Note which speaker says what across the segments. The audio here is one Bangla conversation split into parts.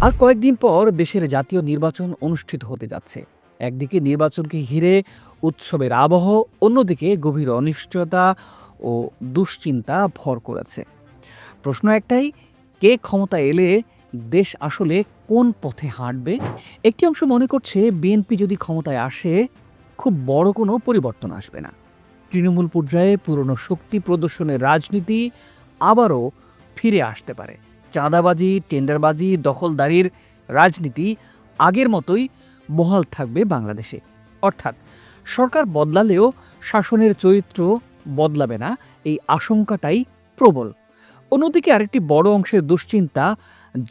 Speaker 1: আর কয়েকদিন পর দেশের জাতীয় নির্বাচন অনুষ্ঠিত হতে যাচ্ছে। একদিকে নির্বাচনকে ঘিরে উৎসবের আবহ, অন্যদিকে গভীর অনিশ্চয়তা ও দুশ্চিন্তা ভর করেছে। প্রশ্ন একটাই, কে ক্ষমতা এলে দেশ আসলে কোন পথে হাঁটবে? একটি অংশ মনে করছে, বিএনপি যদি ক্ষমতায় আসে, খুব বড় কোনো পরিবর্তন আসবে না। তৃণমূল পর্যায়ে পুরনো শক্তি প্রদর্শনের রাজনীতি আবারও ফিরে আসতে পারে। চাঁদাবাজি, টেন্ডারবাজি, দখলদারির রাজনীতি আগের মতোই বহাল থাকবে বাংলাদেশে। অর্থাৎ সরকার বদলালেও শাসনের চরিত্র বদলাবে না, এই আশঙ্কাটাই প্রবল। অন্যদিকে আরেকটি বড় অংশের দুশ্চিন্তা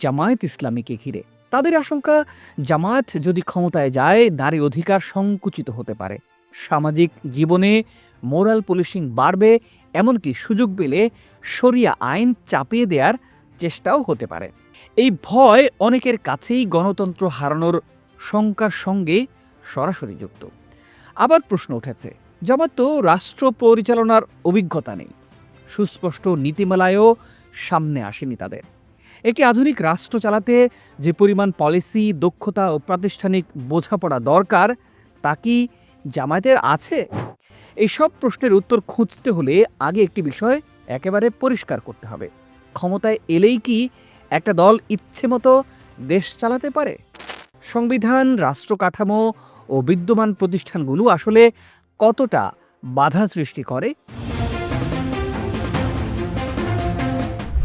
Speaker 1: জামায়াত ইসলামীকে ঘিরে। তাদের আশঙ্কা, জামায়াত যদি ক্ষমতায় যায়, নারী অধিকার সংকুচিত হতে পারে। সামাজিক জীবনে মোরাল পুলিশিং বাড়বে, এমনকি সুযোগ পেলে শরিয়া আইন চাপিয়ে দেওয়ার চেষ্টাও হতে পারে। এই ভয় অনেকের কাছেই গণতন্ত্র হারানোর শঙ্কার সঙ্গে সরাসরি যুক্ত। আবার প্রশ্ন উঠেছে জামাত তো রাষ্ট্র পরিচালনার অভিজ্ঞতা নেই। সুস্পষ্ট নীতিমালায়ও সামনে আসেনি তাদের। একটি আধুনিক রাষ্ট্র চালাতে যে পরিমাণ পলিসি, দক্ষতা ও প্রাতিষ্ঠানিক বোঝাপড়া দরকার, তা কি জামায়াতের আছে? এই সব প্রশ্নের উত্তর খুঁজতে হলে আগে একটি বিষয় একেবারে পরিষ্কার করতে হবে। ক্ষমতায় এলেই কি একটা দল ইচ্ছে মতো দেশ চালাতে পারে? সংবিধান, রাষ্ট্র কাঠামো ও বিদ্যমান প্রতিষ্ঠানগুলো আসলে কতটা বাধা সৃষ্টি করে?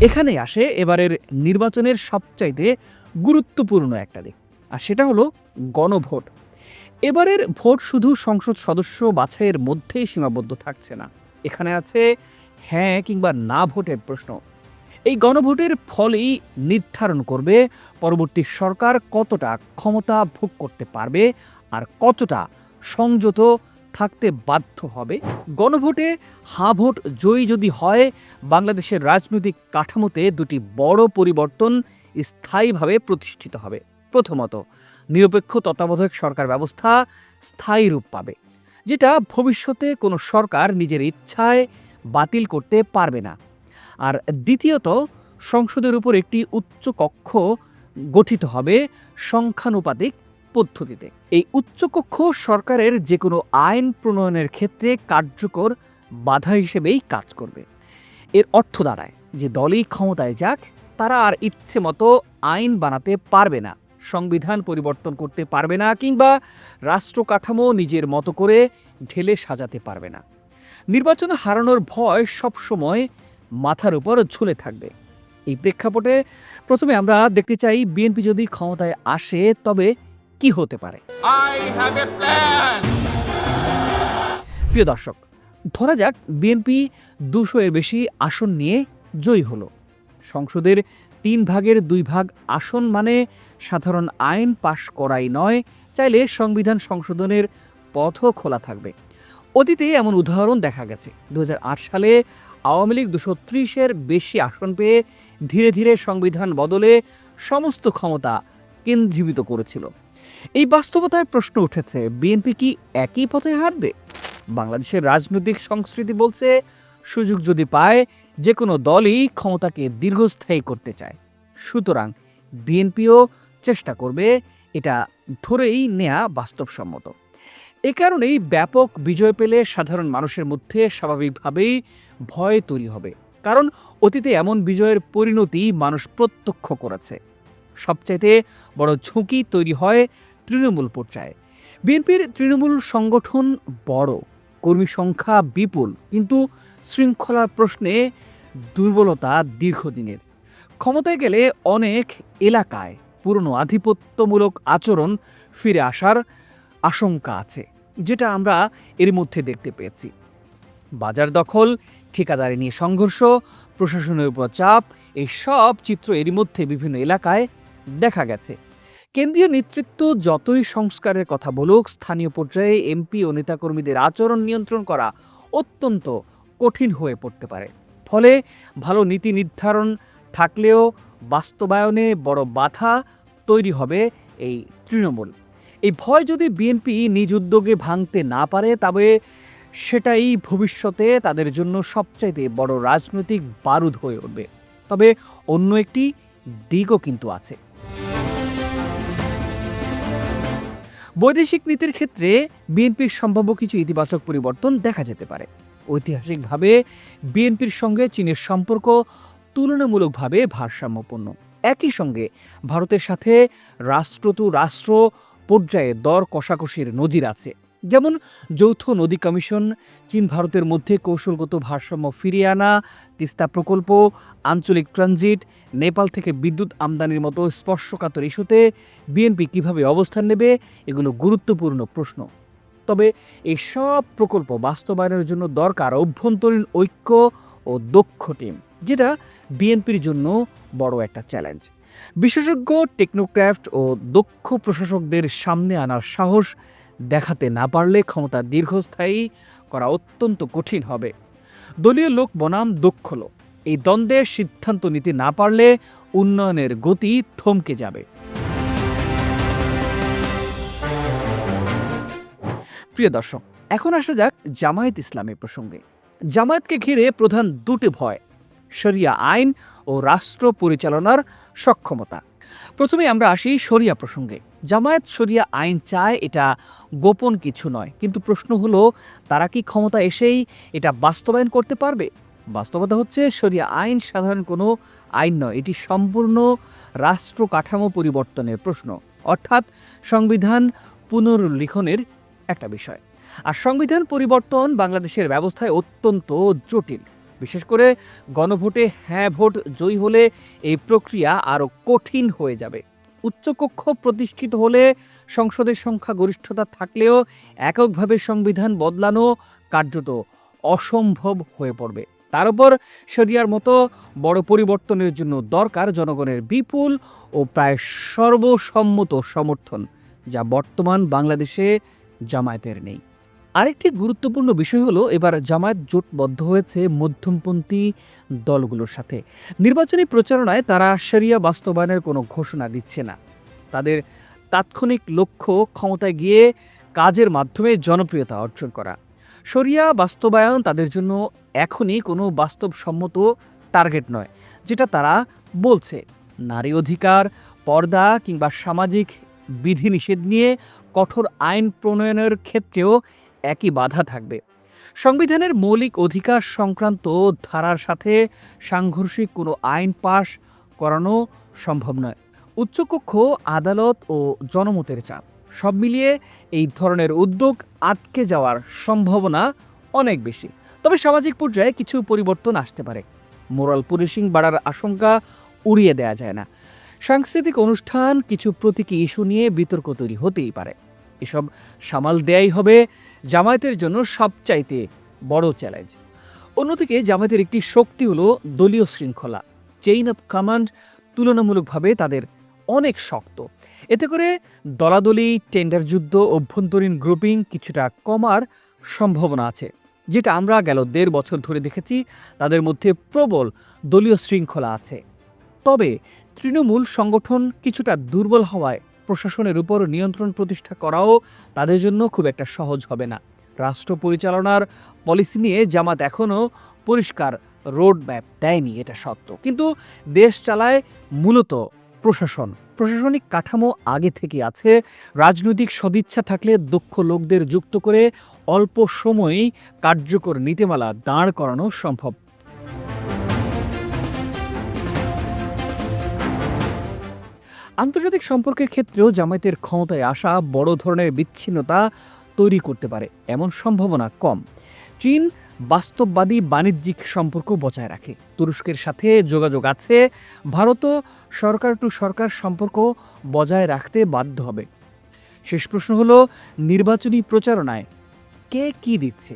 Speaker 1: এখানে আসে এবারের নির্বাচনের সবচাইতে গুরুত্বপূর্ণ একটা দিক, আর সেটা হলো গণভোট। এবারের ভোট শুধু সংসদ সদস্য বাছাইয়ের মধ্যেই সীমাবদ্ধ থাকছে না। এখানে আছে হ্যাঁ কিংবা না ভোটের প্রশ্ন। এই গণভোটের ফলেই নির্ধারণ করবে পরবর্তী সরকার কতটা ক্ষমতা ভোগ করতে পারবে আর কতটা সংযত থাকতে বাধ্য হবে। গণভোটে হা ভোট জয়ী যদি হয়, বাংলাদেশের রাজনৈতিক কাঠামোতে দুটি বড় পরিবর্তন স্থায়ীভাবে প্রতিষ্ঠিত হবে। প্রথমত, নিরপেক্ষ তত্ত্বাবধায়ক সরকার ব্যবস্থা স্থায়ী রূপ পাবে, যেটা ভবিষ্যতে কোনো সরকার নিজের ইচ্ছায় বাতিল করতে পারবে না। আর দ্বিতীয়ত, সংসদের উপর একটি উচ্চ কক্ষ গঠিত হবে সংখ্যানুপাতিক পদ্ধতিতে। এই উচ্চকক্ষ সরকারের যে কোনো আইন প্রণয়নের ক্ষেত্রে কার্যকর বাধা হিসেবেই কাজ করবে। এর অর্থ দাঁড়ায় যে দলই ক্ষমতায় যাক, তারা আর ইচ্ছে মতো আইন বানাতে পারবে না, সংবিধান পরিবর্তন করতে পারবে না কিংবা রাষ্ট্র কাঠামো নিজের মতো করে ঢেলে সাজাতে পারবে না। নির্বাচন হারানোর ভয় সবসময় মাথার উপর ঝুলে থাকবে। এই প্রেক্ষাপটে প্রথমে আমরা দেখতে চাই বিএনপি যদি ক্ষমতায় আসে তবে কি হতে পারে. প্রিয় দর্শক ধরা যাক বিএনপি দুশো এর বেশি আসন নিয়ে জয়ী হলো। সংসদের তিন ভাগের দুই ভাগ আসন মানে সাধারণ আইন পাশ করাই নয় চাইলে সংবিধান সংশোধনের পথও খোলা থাকবে। অতীতে এমন উদাহরণ দেখা গেছে। দু হাজার আট সালে আওয়ামী লীগ দুশো ত্রিশের বেশি আসন পেয়ে ধীরে ধীরে সংবিধান বদলে সমস্ত ক্ষমতা কেন্দ্রীভূত করেছিল। এই বাস্তবতায় প্রশ্ন উঠেছে, বিএনপি কি একই পথে হারবে বাংলাদেশের রাজনৈতিক সংস্কৃতি বলছে, সুযোগ যদি পায় যে কোনো দলই ক্ষমতাকে দীর্ঘস্থায়ী করতে চায়। সুতরাং বিএনপিও চেষ্টা করবে, এটা ধরেই নেয়া বাস্তবসম্মত। এ কারণেই ব্যাপক বিজয় পেলে সাধারণ মানুষের মধ্যে স্বাভাবিকভাবেই ভয় তৈরি হবে। কারণ অতীতে এমন বিজয়ের পরিণতি মানুষ প্রত্যক্ষ করেছে। সবচাইতে বড় ঝুঁকি তৈরি হয় তৃণমূল পর্যায়ে। বিএনপির তৃণমূল সংগঠন বড়, কর্মী সংখ্যা বিপুল, কিন্তু শৃঙ্খলার প্রশ্নে দুর্বলতা দীর্ঘদিনের। ক্ষমতায় গেলে অনেক এলাকায় পুরনো আধিপত্যমূলক আচরণ ফিরে আসার আশঙ্কা আছে। যেটা আমরা এর মধ্যে দেখতে পেয়েছি। বাজার দখল, ঠিকাদারি নিয়ে সংঘর্ষ, প্রশাসনের উপর চাপ, এই সব চিত্র এরই মধ্যে বিভিন্ন এলাকায় দেখা গেছে। কেন্দ্রীয় নেতৃত্ব যতই সংস্কারের কথা বলুক, স্থানীয় পর্যায়ে এমপি ও নেতাকর্মীদের আচরণ নিয়ন্ত্রণ করা অত্যন্ত কঠিন হয়ে পড়তে পারে। ফলে ভালো নীতি নির্ধারণ থাকলেও বাস্তবায়নে বড় বাধা তৈরি হবে এই তৃণমূল। এই ভয় যদি বিএনপি নিজ উদ্যোগে ভাঙতে না পারে, তবে সেটাই ভবিষ্যতে তাদের জন্য সবচাইতে বড় রাজনৈতিক বারুদ হয়ে উঠবে। তবে অন্য একটি দিকও কিন্তু আছে। বৈদেশিক নীতির ক্ষেত্রে বিএনপির সম্ভাব্য কিছু ইতিবাচক পরিবর্তন দেখা যেতে পারে। ঐতিহাসিকভাবে বিএনপির সঙ্গে চীনের সম্পর্ক তুলনামূলকভাবে ভারসাম্যপূর্ণ। একই সঙ্গে ভারতের সাথে রাষ্ট্র টু রাষ্ট্র পর্যায়ে দর কষাকষির নজির আছে। যেমন, যৌথ নদী কমিশন চীন ভারতের মধ্যে কৌশলগত ভারসাম্য ফিরিয়ে আনা, তিস্তা প্রকল্প, আঞ্চলিক ট্রানজিট, নেপাল থেকে বিদ্যুৎ আমদানির মতো স্পর্শকাতর ইস্যুতে বিএনপি কীভাবে অবস্থান নেবে, এগুলো গুরুত্বপূর্ণ প্রশ্ন। তবে এই সব প্রকল্প বাস্তবায়নের জন্য দরকার অভ্যন্তরীণ ঐক্য ও দক্ষ টিম, যেটা বিএনপির জন্য বড় একটা চ্যালেঞ্জ। বিশেষজ্ঞ টেকনোক্র্যাফট ও দক্ষ প্রশাসকদের সামনে আনার সাহস দেখাতে না পারলে ক্ষমতা দীর্ঘস্থায়ী করা অত্যন্ত কঠিন হবে। দলীয় লোক বনাম দক্ষ লোক। এই দ্বন্দ্বের সিদ্ধান্ত নিতে না পারলে উন্নয়নের গতি থমকে যাবে। প্রিয় দর্শক, এখন আসা যাক জামায়াত ইসলামের প্রসঙ্গে। জামায়াতকে ঘিরে প্রধান দুটি ভয়। শরিয়া আইন ও রাষ্ট্র পরিচালনার সক্ষমতা। প্রথমে আমরা আসি শরিয়া প্রসঙ্গে। জামায়াত শরিয়া আইন চায় এটা গোপন কিছু নয়, কিন্তু প্রশ্ন হলো, তারা কি ক্ষমতা এসেই এটা বাস্তবায়ন করতে পারবে? বাস্তবতা হচ্ছে, শরিয়া আইন সাধারণ কোনো আইন নয়, এটি সম্পূর্ণ রাষ্ট্র কাঠামো পরিবর্তনের প্রশ্ন। অর্থাৎ সংবিধান পুনর্লিখনের একটা বিষয়। আর সংবিধান পরিবর্তন বাংলাদেশের ব্যবস্থায় অত্যন্ত জটিল। বিশেষ করে গণভোটে হ্যাঁ ভোট জয়ী হলে এই প্রক্রিয়া আরও কঠিন হয়ে যাবে। উচ্চকক্ষ প্রতিষ্ঠিত হলে সংসদের সংখ্যা গরিষ্ঠতা থাকলেও এককভাবে সংবিধান বদলানো কার্যত অসম্ভব হয়ে পড়বে। তার উপর শরিয়ার মতো বড় পরিবর্তনের জন্য দরকার জনগণের বিপুল ও প্রায় সর্বসম্মত সমর্থন, যা বর্তমান বাংলাদেশে জামায়াতের নেই। আরেকটি গুরুত্বপূর্ণ বিষয় হলো, এবার জামায়াত জোটবদ্ধ হয়েছে মধ্যমপন্থী দলগুলোর সাথে। নির্বাচনী প্রচারণায় তারা শরিয়া বাস্তবায়নের কোনো ঘোষণা দিচ্ছে না। তাদের তাৎক্ষণিক লক্ষ্য ক্ষমতায় গিয়ে কাজের মাধ্যমে জনপ্রিয়তা অর্জন করা। শরিয়া বাস্তবায়ন তাদের জন্য এখনই কোনো বাস্তবসম্মত টার্গেট নয়, যেটা তারা বলছে। নারী অধিকার, পর্দা কিংবা সামাজিক বিধিনিষেধ নিয়ে কঠোর আইন প্রণয়নের ক্ষেত্রেও একই বাধা থাকবে। সংবিধানের মৌলিক অধিকার সংক্রান্ত ধারার সাথে সাংঘর্ষিক কোনো আইন পাশ করানো সম্ভব নয়। উচ্চকক্ষ, আদালত ও জনমতের চাপ, সব মিলিয়ে এই ধরনের উদ্যোগ আটকে যাওয়ার সম্ভাবনা অনেক বেশি। তবে সামাজিক পর্যায়ে কিছু পরিবর্তন আসতে পারে। মোরাল পুলিশিং বাড়ার আশঙ্কা উড়িয়ে দেয়া যায় না। সাংস্কৃতিক অনুষ্ঠান, কিছু প্রতীকী ইস্যু নিয়ে বিতর্ক তৈরি হতেই পারে। এসব সামাল দেয়াই হবে জামায়াতের জন্য সবচাইতে বড় চ্যালেঞ্জ অন্যদিকে জামায়াতের একটি শক্তি হলো দলীয় শৃঙ্খলা। চেইন অফ কমান্ড তুলনামূলকভাবে তাদের অনেক শক্ত। এতে করে দলাদলি টেন্ডার যুদ্ধ, অভ্যন্তরীণ গ্রুপিং কিছুটা কমার সম্ভাবনা আছে। যেটা আমরা গেল দেড় বছর ধরে দেখেছি, তাদের মধ্যে প্রবল দলীয় শৃঙ্খলা আছে। তবে তৃণমূল সংগঠন কিছুটা দুর্বল হওয়ায় প্রশাসনের উপর নিয়ন্ত্রণ প্রতিষ্ঠা করাও তাদের জন্য খুব একটা সহজ হবে না। রাষ্ট্র পরিচালনার পলিসি নিয়ে জামাত এখনও পরিষ্কার রোড ম্যাপ দেয়নি, এটা সত্য। কিন্তু দেশ চালায় মূলত প্রশাসন। প্রশাসনিক কাঠামো আগে থেকে আছে, রাজনৈতিক সদিচ্ছা থাকলে দক্ষ লোকদের যুক্ত করে অল্প সময়েই কার্যকর নীতিমালা দাঁড় করানো সম্ভব। আন্তর্জাতিক সম্পর্কের ক্ষেত্রেও জামায়াতের ক্ষমতায় আসা বড় ধরনের বিচ্ছিন্নতা তৈরি করতে পারে, এমন সম্ভাবনা কম। চীন বাস্তববাদী বাণিজ্যিক সম্পর্ক বজায় রাখে। তুরস্কের সাথে যোগাযোগ আছে, ভারতও সরকার টু সরকার সম্পর্ক বজায় রাখতে বাধ্য হবে। শেষ প্রশ্ন হলো, নির্বাচনী প্রচারণায় কে কি দিচ্ছে?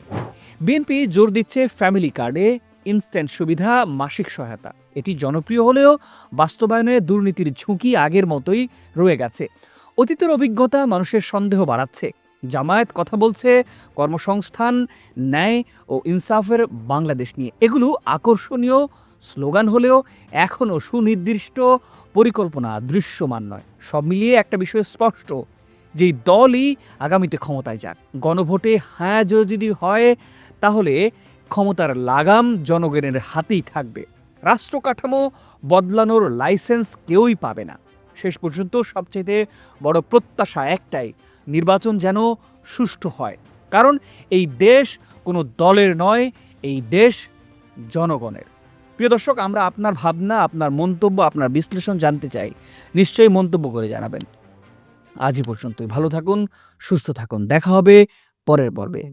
Speaker 1: বিএনপি জোর দিচ্ছে ফ্যামিলি কার্ডে, ইনস্ট্যান্ট সুবিধা, মাসিক সহায়তা। এটি জনপ্রিয় হলেও বাস্তবায়নে দুর্নীতির ঝুঁকি আগের মতোই রয়ে গেছে। অতীতের অভিজ্ঞতা মানুষের সন্দেহ বাড়াচ্ছে। জামায়াত কথা বলছে, কর্মসংস্থান, ন্যায় ও ইনসাফের বাংলাদেশ নিয়ে। এগুলো আকর্ষণীয় স্লোগান হলেও এখনও সুনির্দিষ্ট, পরিকল্পনা দৃশ্যমান নয়। সব মিলিয়ে একটা বিষয় স্পষ্ট, যেই দলই আগামীতে ক্ষমতায় যাক। গণভোটে হ্যাঁ যদি হয়, তাহলে ক্ষমতার লাগাম জনগণের হাতেই থাকবে। রাষ্ট্র কাঠামো বদলানোর লাইসেন্স কেউই পাবে না। শেষ পর্যন্ত সবচেয়ে বড় প্রত্যাশা একটাই, নির্বাচন যেন সুষ্ঠু হয়। কারণ এই দেশ কোনো দলের নয়, এই দেশ জনগণের। প্রিয় দর্শক, আমরা আপনার ভাবনা, আপনার মন্তব্য, আপনার বিশ্লেষণ জানতে চাই। নিশ্চয়ই মন্তব্য করে জানাবেন। আজই পর্যন্তই। ভালো থাকুন, সুস্থ থাকুন। দেখা হবে পরের পর্বে।